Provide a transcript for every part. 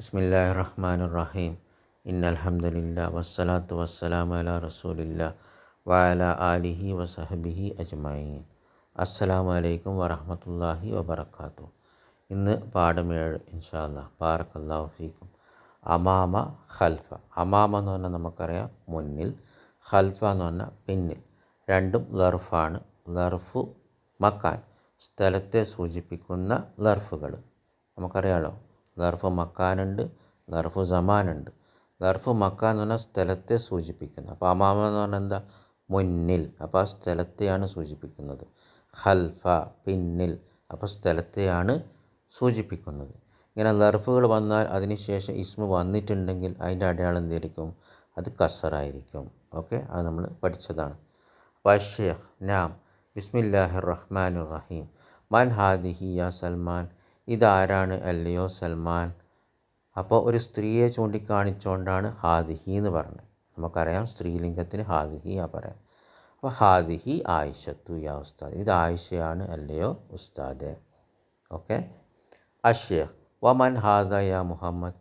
ബിസ്മില്ലാഹി റഹ്മാൻ റഹീം ഇന്നൽഹംദുലില്ലാ വസ്സലാത്തു വസ്സലാമു അലാ റസൂലില്ല വാല ആലിഹി വസഹബിഹി അജ്മഈൻ. അസ്സലാമു അലൈക്കും വറഹമത്തല്ലാഹി വബർക്കാത്തു ഇന്ന് പാഠം ഏഴ് ഇൻഷാല്ല ബാറക്കല്ലാഹു ഫീക്കും. അമാമ ഖൽഫ. അമാമ എന്ന് പറഞ്ഞാൽ നമുക്കറിയാം മുന്നിൽ ഖൽഫ എന്ന് പറഞ്ഞാൽ പിന്നിൽ. രണ്ടും ലർഫാണ്. ലർഫു മക്കാൻ. സ്ഥലത്തെ സൂചിപ്പിക്കുന്ന ലർഫുകൾ. നമുക്കറിയാലോ? ലർഫ് മക്കാനുണ്ട് ദർഫ് സമാനുണ്ട്. ദർഫ് മക്കാൻ എന്ന് പറഞ്ഞാൽ സ്ഥലത്തെ സൂചിപ്പിക്കുന്നത്. അപ്പോൾ അമാമ എന്ന് പറഞ്ഞാൽ എന്താ? മുന്നിൽ. അപ്പോൾ ആ സ്ഥലത്തെയാണ് സൂചിപ്പിക്കുന്നത്. ഹൽഫ പിന്നിൽ. അപ്പോൾ സ്ഥലത്തെയാണ് സൂചിപ്പിക്കുന്നത്. ഇങ്ങനെ ദർഫുകൾ വന്നാൽ അതിനുശേഷം ഇസ്മു വന്നിട്ടുണ്ടെങ്കിൽ അതിന്റെ അടയാളം എന്തായിരിക്കും അത് കസറായിരിക്കും ഓക്കെ? അത് നമ്മൾ പഠിച്ചതാണ്. വഷേഖ് നാം. ബിസ്മില്ലാഹിർ റഹ്മാനിർ റഹീം. മൻ ഹാദിഹി യാ സൽമാൻ. ഇതാരാണ് അല്ലയോ സൽമാൻ? അപ്പോൾ ഒരു സ്ത്രീയെ ചൂണ്ടിക്കാണിച്ചുകൊണ്ടാണ് ഹാദിഹി എന്ന് പറഞ്ഞത്. നമുക്കറിയാം സ്ത്രീലിംഗത്തിന് ഹാദിഹി ആ പറയാം. അപ്പോൾ ഹാദിഹി ആയിഷത്തു യാ ഉസ്താദ്. ഇത് ആയിഷയാണ് അല്ലയോ ഉസ്താദ്? ഓക്കെ. അഷേഖ് വമൻ ഹാദ യാ മുഹമ്മദ്.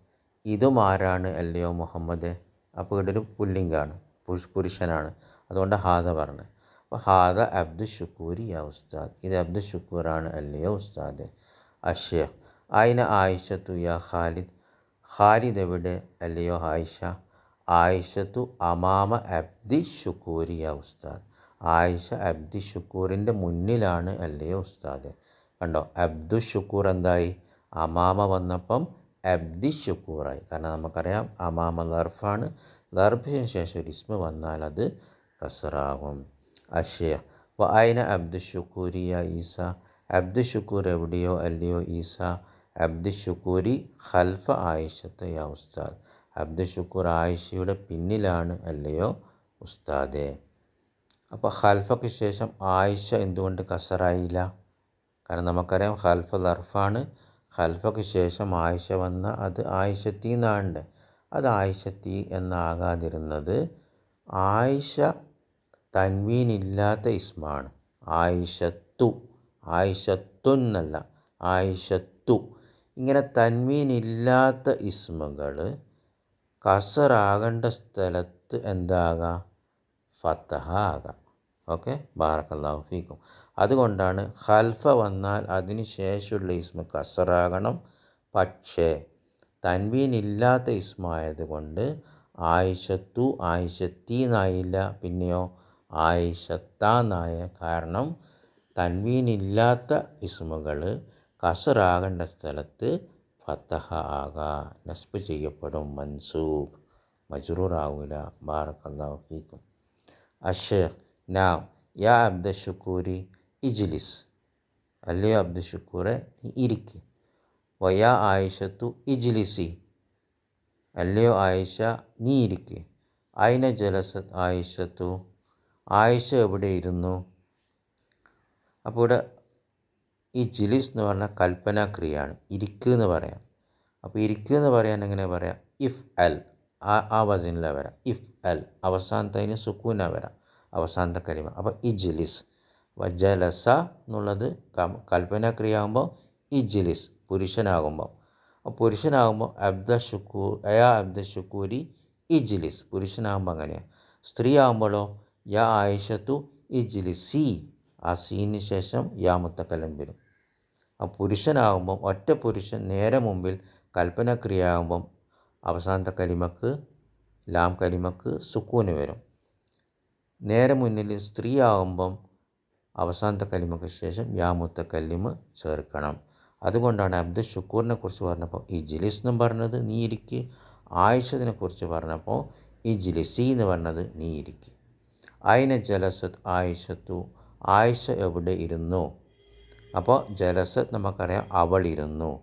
ഇതും ആരാണ് അല്ലയോ മുഹമ്മദ്? അപ്പോൾ ഇവിടെ ഒരു പുല്ലിംഗാണ് പുരുഷനാണ്. അതുകൊണ്ട് ഹാദ പറഞ്ഞത്. അപ്പോൾ ഹാദ അബ്ദു ഷുക്കൂരി യാ ഉസ്താദ്. ഇത് അബ്ദു ഷുക്കൂറാണ് അല്ലയോ ഉസ്താദ്? അഷേഖ്. ആയിന ആയിഷത്തു യാ ഖാലിദ്. ഖാലിദ് എവിടെ? അല്ലയോ ആയിഷ? ആയിഷത്തു അമാമ അബ്ദി ഷുക്കൂരി യാ ഉസ്താദ്. ആയിഷ അബ്ദി ഷുക്കൂറിന്റെ മുന്നിലാണ് അല്ലയോ ഉസ്താദ്. കണ്ടോ? അബ്ദു ഷുക്കൂർ എന്തായി? അമാമ വന്നപ്പം അബ്ദി ഷുക്കൂറായി കാരണം നമുക്കറിയാം അമാമ ലർഫാണ് ലർഫിന് ശേഷം ഒരു ഇസ്മ വന്നാൽ അത് കസറാകും. അഷേഖ്. വ ആയിന അബ്ദു ഷുക്കൂരി യാ ഈസ? അബ്ദു ഷുക്കൂർ എവിടെയോ അല്ലയോ ഈസ? അബ്ദു ഷുക്കൂരി ഖൽഫ ആയിഷത്ത് യാ ഉസ്താദ്. അബ്ദു ഷുക്കൂർ ആയിഷയുടെ പിന്നിലാണ് അല്ലയോ ഉസ്താദെ? അപ്പോൾ ഖൽഫയ്ക്ക് ശേഷം ആയിഷ എന്തുകൊണ്ട് കസറായില്ല? കാരണം നമുക്കറിയാം ഖൽഫ ദർഫാണ് ഖൽഫയ്ക്ക് ശേഷം ആയിഷ വന്ന അത് ആയിഷത്തി എന്നാണ്ട് അത് ആയിഷത്തി എന്നാകാതിരുന്നത് ആയിഷ തൻവീനില്ലാത്ത ഇസ്മാണ്. ആയിഷത്തു. ആയിഷത്തുന്നല്ല ആയിഷത്തു. ഇങ്ങനെ തന്മീനില്ലാത്ത ഇസ്മുകൾ കസറാകേണ്ട സ്ഥലത്ത് എന്താകാം? ഫത്തഹ ആകാം. ഓക്കെ? ബാറക്കല്ലാഹു ഫീക്കും. അതുകൊണ്ടാണ് ഖൽഫ വന്നാൽ അതിന് ശേഷമുള്ള ഇസ്മ കസറാകണം പക്ഷേ തൻവീനില്ലാത്ത ഇസ്മായതുകൊണ്ട് ആയിഷത്തു ആയിഷത്തീന്നായില്ല. പിന്നെയോ ആയിഷത്താന്നായ കാരണം തൻവീനില്ലാത്ത ഇസ്മുകൾ കസറാകേണ്ട സ്ഥലത്ത് ഫത്തഹ ആക നസ്ബ് ചെയ്യപ്പെടും മൻസൂബ്. മജ്റൂറാവൂല. ബാറക്കല്ലാഹു ഫീക്കും. അഷേഖ് നാം യാ അബ്ദ ഷുക്കൂരി ഇജ്ലിസ്. അല്ലയോ അബ്ദു ഷുക്കൂറെ നീ ഇരിക്ക്. വയാ ആയിഷത്തു ഇജ്ലിസി. അല്ലയോ ആയിഷ നീ ഇരിക്ക്. അയിന ജലസത്ത് ആയിഷത്തു? ആയിഷ എവിടെ ഇരുന്നു? അപ്പോൾ ഇവിടെ ഈ ജിലിസ് എന്ന് പറഞ്ഞാൽ കൽപ്പനാക്രിയയാണ് ഇരിക്കുക എന്ന് പറയാം. അപ്പോൾ ഇരിക്കുക എന്ന് പറയാൻ എങ്ങനെ പറയാം? ഇഫ് അൽ ആ ആ വചനിലാണ് വരാം. ഇഫ് അൽ അവസാനത്തതിന് സുക്കൂനാണ് സുക്കൂന വരാം. അവസാനത്തെ കരിമ അപ്പോൾ ഇജ്ലിസ് വജലസ എന്നുള്ളത് കൽപ്പനാക്രിയ ആകുമ്പോൾ ഇജ്ലിസ് പുരുഷനാകുമ്പോൾ. പുരുഷനാകുമ്പോൾ അബ്ദ ഷുക്കൂ അയാ അബ്ദ ഷുക്കൂരി ഇജ്ലിസ് പുരുഷനാകുമ്പോൾ അങ്ങനെയാണ് സ്ത്രീ ആകുമ്പോഴോ യാ ആയിഷത്തു ഇജ്ലിസി ആ സീന് ശേഷം യാ വരും. ആ പുരുഷനാകുമ്പം ഒറ്റ പുരുഷൻ നേരെ മുമ്പിൽ കൽപ്പനക്രിയ ആകുമ്പം അവസാനത്തെ കലിമക്ക് ലാം കലിമക്ക് സുക്കൂന് വരും. നേരെ മുന്നിൽ സ്ത്രീ ആകുമ്പം അവസാനത്തെ കലിമക്ക് ശേഷം യാമുത്ത മുത്തക്കല്ലിമ് ചേർക്കണം. അതുകൊണ്ടാണ് അബ്ദുൽ ഷുക്കൂറിനെ കുറിച്ച് പറഞ്ഞപ്പോൾ ഈ ജിലിസ് എന്നും പറഞ്ഞത് നീ ഇരിക്ക്. ആയിഷത്തിനെ കുറിച്ച് പറഞ്ഞപ്പോൾ ഈ ജിലിസി എന്ന് പറഞ്ഞത് നീ ഇരിക്ക്. അയിന ജലസത് ആയിഷത്തു ആയിഷ എവിടെ ഇരുന്നു? അപ്പോൾ ജലസത്ത് നമുക്കറിയാം അവൾ ഇരുന്നു.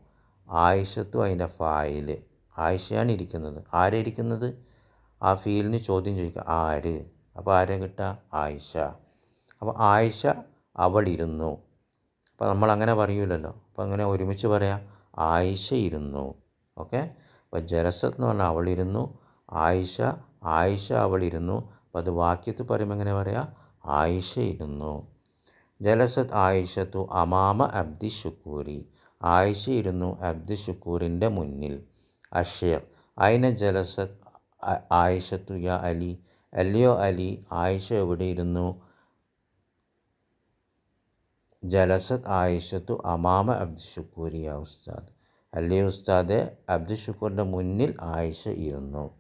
ആയിഷത്തു അതിന്റെ ഫായിൽ ആയിഷയാണ് ഇരിക്കുന്നത്. ആരെ ഇരിക്കുന്നത്? ആ ഫീലിന് ചോദ്യം ചോദിക്കുക ആര്? അപ്പോൾ ആരെ കിട്ടുക? ആയിഷ അപ്പോൾ ആയിഷ അവൾ ഇരുന്നു. അപ്പോൾ നമ്മൾ അങ്ങനെ പറയൂലല്ലോ. അപ്പോൾ അങ്ങനെ ഒരുമിച്ച് പറയാം ആയിഷ ഇരുന്നു. ഓക്കെ? അപ്പോൾ ജലസത്ത് എന്ന് പറഞ്ഞാൽ അവളിരുന്നു ആയിഷ ആയിഷ അവളിരുന്നു അപ്പോൾ അത് വാക്യത്തിൽ പറയുമ്പോൾ എങ്ങനെ പറയാം? ആയിഷ ജലസത് ആയിഷത്തു അമാമ അബ്ദി ഷുക്കൂരി ആയിഷയിരുന്നു അബ്ദി അബ്ദു ഷുക്കൂറിന്റെ മുന്നിൽ. അഷേർ. അയിന ജലസത് ആയിഷത്തു യാ അലി. അല്ലയോ അലി ആയിഷ എവിടെയിരുന്നു ജലസത് ആയിഷത്തു അമാമ അബ്ദുഷക്കൂരി യാ ഉസ്താദ്. അല്ലേ ഉസ്താദ്? അബ്ദുഷക്കൂറിന്റെ മുന്നിൽ ആയിഷ ഇരുന്നു.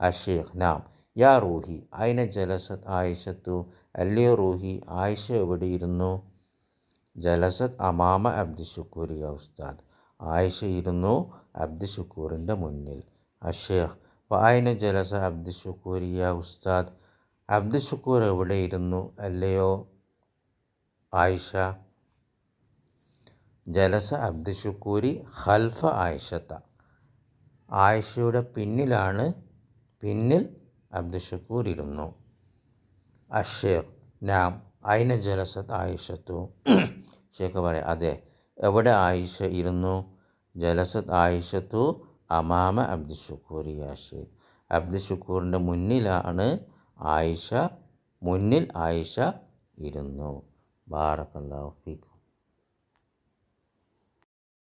അഷേഖ് നാം. യാ റൂഹി. അയിന ജലസത് ആയിഷത്തു അല്ലയോ റൂഹി ആയിഷ എവിടെയിരുന്നു ജലസത് അമാമ യാ ഉസ്താദ്. ആയിഷ ഇരുന്നു അബ്ദുഷക്കൂറിന്റെ മുന്നിൽ. അഷേഖ് വായന ജലസ യാ ഉസ്താദ്? അബ്ദുഷക്കൂർ എവിടെയിരുന്നു അല്ലയോ ആയിഷ? ജലസ അബ്ദുഷക്കൂരി ഖൽഫ ആയിഷത്ത ആയിഷയുടെ പിന്നിലാണ് പിന്നിൽ അബ്ദുഷക്കൂർ ഇരുന്നു. അഷേഖ് നാം അയിന ജലസത്ത് ആയിഷത്തു. ഷേഖ് പറയാം അതെ എവിടെ ആയിഷ ഇരുന്നു? ജലസത്ത് ആയിഷത്തു അമാമ അബ്ദുഷക്കൂർ യാ അബ്ദു ഷുക്കൂറിന്റെ മുന്നിലാണ് ആയിഷ മുന്നിൽ ആയിഷ ഇരുന്നു. ബാറക്കല്ലാഹു